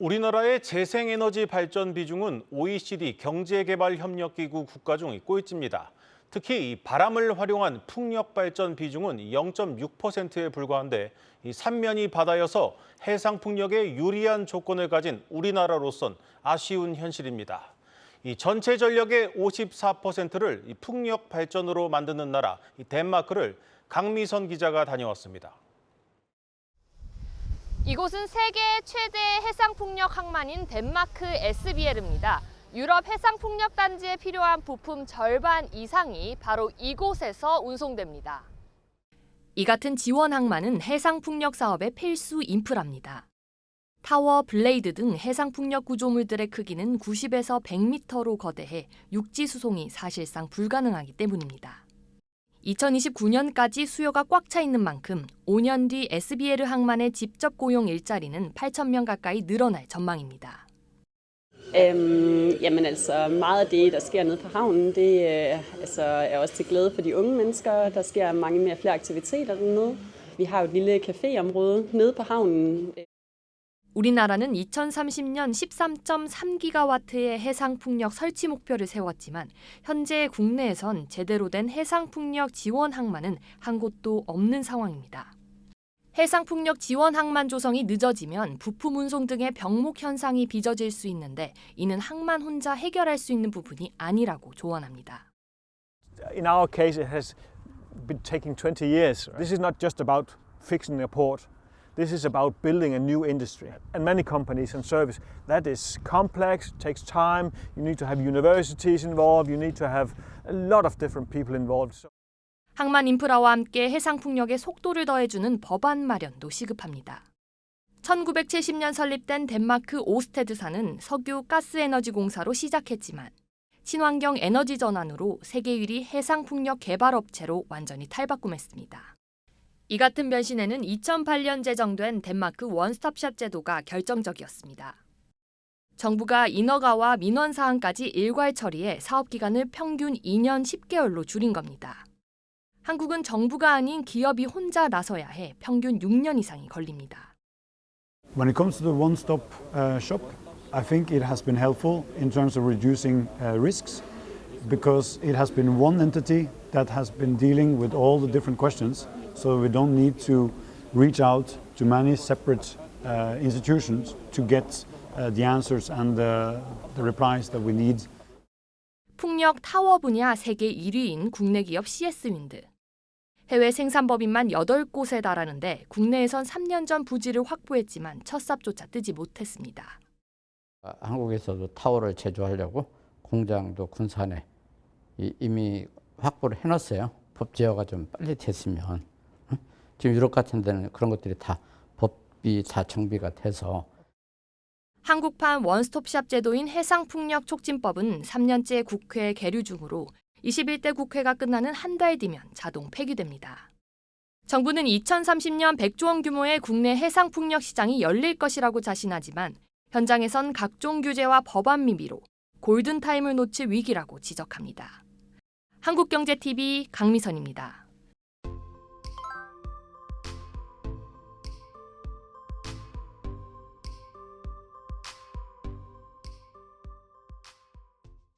우리나라의 재생에너지 발전 비중은 OECD 경제개발협력기구 국가 중 꼴찌입니다. 특히 이 바람을 활용한 풍력 발전 비중은 0.6%에 불과한데 이 삼면이 바다여서 해상 풍력에 유리한 조건을 가진 우리나라로선 아쉬운 현실입니다. 이 전체 전력의 54%를 이 풍력 발전으로 만드는 나라 이 덴마크를 강미선 기자가 다녀왔습니다. 이곳은 세계 최대 해상풍력 항만인 덴마크 SBL입니다. 유럽 해상풍력 단지에 필요한 부품 절반 이상이 바로 이곳에서 운송됩니다. 이 같은 지원 항만은 해상풍력 사업의 필수 인프라입니다. 타워, 블레이드 등 해상풍력 구조물들의 크기는 90에서 100m로 거대해 육지 수송이 사실상 불가능하기 때문입니다. 2029년까지 수요가 꽉 차 있는 만큼 5년 뒤 SBL 항만의 직접 고용 일자리는 8,000명 가까이 늘어날 전망입니다. Øhm, jamen altså, meget af det, der sker nede på havnen, det øh, altså, er også til glæde for de unge mennesker. Der sker mange mere flere aktiviteter dernede. Vi har jo et lille caféområde nede på havnen. 우리나라는 2030년 13.3기가와트의 해상풍력 설치 목표를 세웠지만 현재 국내에선 제대로 된 해상풍력 지원 항만은 한 곳도 없는 상황입니다. 해상풍력 지원 항만 조성이 늦어지면 부품 운송 등의 병목 현상이 빚어질 수 있는데 이는 항만 혼자 해결할 수 있는 부분이 아니라고 조언합니다. in our case, it has been taking 20 years. This is not just about fixing a port. This is about building a new industry. And many companies and service, that is complex, takes time. You need to have universities involved. You need to have a lot of different people involved. So 항만 인프라와 함께 해상 풍력에 속도를 더해주는 법안 마련도 시급합니다. 1970년 설립된 덴마크 오스테드사는 석유 가스 에너지 공사로 시작했지만 친환경 에너지 전환으로 세계 1위 해상 풍력 개발 업체로 완전히 탈바꿈했습니다. 이 같은 변신에는 2008년 제정된 덴마크 원스톱샵 제도가 결정적이었습니다. 정부가 인허가와 민원 사항까지 일괄 처리해 사업 기간을 평균 2년 10개월로 줄인 겁니다. 한국은 정부가 아닌 기업이 혼자 나서야 해 평균 6년 이상이 걸립니다. When it comes to the one stop uh, shop, I think it has been helpful in terms of reducing uh, risks because it has been one entity that has been dealing with all the different questions. So we don't need to reach out to many separate uh, institutions to get uh, the answers and the, the replies that we need. 풍력 타워 분야 세계 1위인 국내 기업 CS 윈드. 해외 생산법인만 8곳에 달하는데 국내에선 3년 전 부지를 확보했지만 첫 삽조차 뜨지 못했습니다. 아, 한국에서도 타워를 제조하려고 공장도 군산에 이- 이미 확보를 해놨어요. 법 제어가 좀 빨리 됐으면 응? 지금 유럽 같은 데는 그런 것들이 다 법이 다 정비가 돼서 한국판 원스톱샵 제도인 해상풍력 촉진법은 3년째 국회에 계류 중으로 21대 국회가 끝나는 한 달 뒤면 자동 폐기됩니다. 정부는 2030년 100조 원 규모의 국내 해상풍력 시장이 열릴 것이라고 자신하지만 현장에선 각종 규제와 법안 미비로 골든타임을 놓칠 위기라고 지적합니다. 한국경제TV 강미선입니다.